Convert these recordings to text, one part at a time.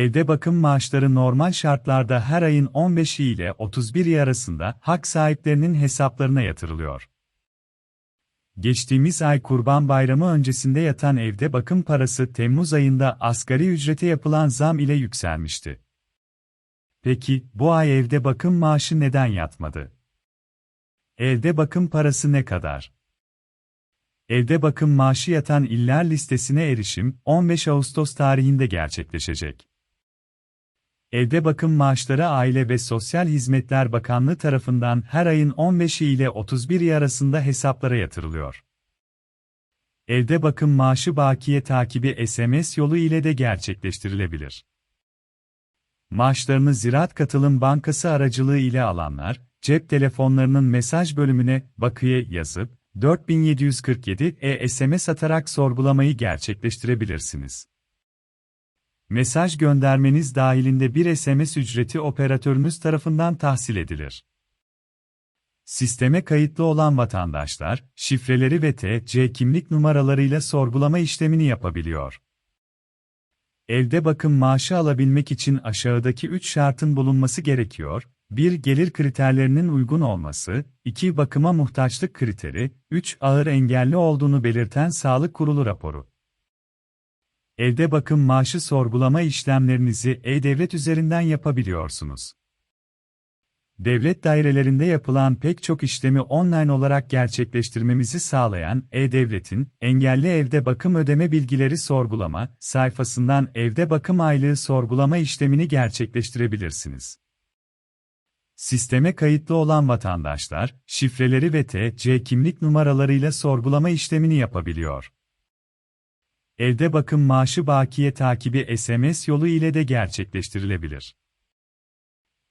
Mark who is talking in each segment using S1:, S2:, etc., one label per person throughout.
S1: Evde bakım maaşları normal şartlarda her ayın 15'i ile 31'i arasında hak sahiplerinin hesaplarına yatırılıyor. Geçtiğimiz ay Kurban Bayramı öncesinde yatan evde bakım parası Temmuz ayında asgari ücrete yapılan zam ile yükselmişti. Peki, bu ay evde bakım maaşı neden yatmadı? Evde bakım parası ne kadar? Evde bakım maaşı yatan iller listesine erişim 15 Ağustos tarihinde gerçekleşecek. Evde bakım maaşları Aile ve Sosyal Hizmetler Bakanlığı tarafından her ayın 15'i ile 31'i arasında hesaplara yatırılıyor. Evde bakım maaşı bakiye takibi SMS yolu ile de gerçekleştirilebilir. Maaşlarını Ziraat Katılım Bankası aracılığı ile alanlar, cep telefonlarının mesaj bölümüne bakıya yazıp 4747 e-SMS atarak sorgulamayı gerçekleştirebilirsiniz. Mesaj göndermeniz dahilinde bir SMS ücreti operatörünüz tarafından tahsil edilir. Sisteme kayıtlı olan vatandaşlar, şifreleri ve TC kimlik numaralarıyla sorgulama işlemini yapabiliyor. Evde bakım maaşı alabilmek için aşağıdaki 3 şartın bulunması gerekiyor. 1. Gelir kriterlerinin uygun olması, 2. Bakıma muhtaçlık kriteri, 3. Ağır engelli olduğunu belirten sağlık kurulu raporu. Evde bakım maaşı sorgulama işlemlerinizi e-devlet üzerinden yapabiliyorsunuz. Devlet dairelerinde yapılan pek çok işlemi online olarak gerçekleştirmemizi sağlayan e-devletin engelli evde bakım ödeme bilgileri sorgulama sayfasından evde bakım aylığı sorgulama işlemini gerçekleştirebilirsiniz. Sisteme kayıtlı olan vatandaşlar, şifreleri ve TC kimlik numaralarıyla sorgulama işlemini yapabiliyor. Evde bakım maaşı bakiye takibi SMS yolu ile de gerçekleştirilebilir.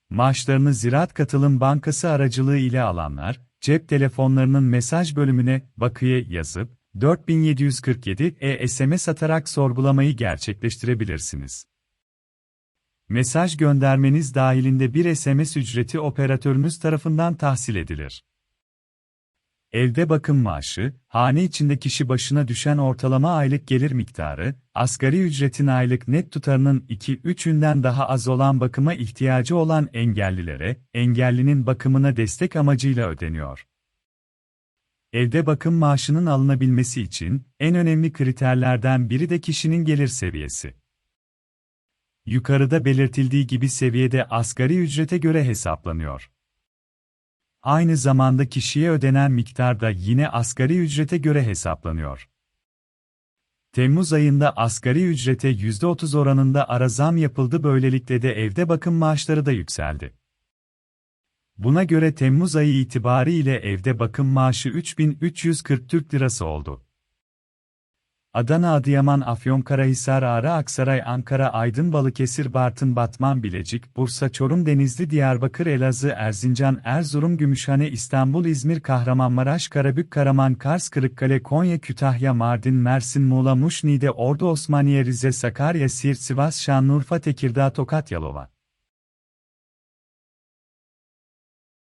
S1: Maaşlarını Ziraat Katılım Bankası aracılığı ile alanlar, cep telefonlarının mesaj bölümüne bakıya yazıp 4747 e-SMS atarak sorgulamayı gerçekleştirebilirsiniz. Mesaj göndermeniz dahilinde bir SMS ücreti operatörünüz tarafından tahsil edilir. Evde bakım maaşı, hane içinde kişi başına düşen ortalama aylık gelir miktarı, asgari ücretin aylık net tutarının 2-3'ünden daha az olan bakıma ihtiyacı olan engellilere, engellinin bakımına destek amacıyla ödeniyor. Evde bakım maaşının alınabilmesi için en önemli kriterlerden biri de kişinin gelir seviyesi. Yukarıda belirtildiği gibi seviyede asgari ücrete göre hesaplanıyor. Aynı zamanda kişiye ödenen miktar da yine asgari ücrete göre hesaplanıyor. Temmuz ayında asgari ücrete %30 oranında ara zam yapıldı böylelikle de evde bakım maaşları da yükseldi. Buna göre Temmuz ayı itibariyle evde bakım maaşı 3340 Türk Lirası oldu. Adana, Adıyaman, Afyonkarahisar, Ağrı, Aksaray, Ankara, Aydın, Balıkesir, Bartın, Batman, Bilecik, Bursa, Çorum, Denizli, Diyarbakır, Elazığ, Erzincan, Erzurum, Gümüşhane, İstanbul, İzmir, Kahramanmaraş, Karabük, Karaman, Kars, Kırıkkale, Konya, Kütahya, Mardin, Mersin, Muğla, Muş, Niğde, Ordu, Osmaniye, Rize, Sakarya, Siirt, Sivas, Şanlıurfa, Tekirdağ, Tokat, Yalova.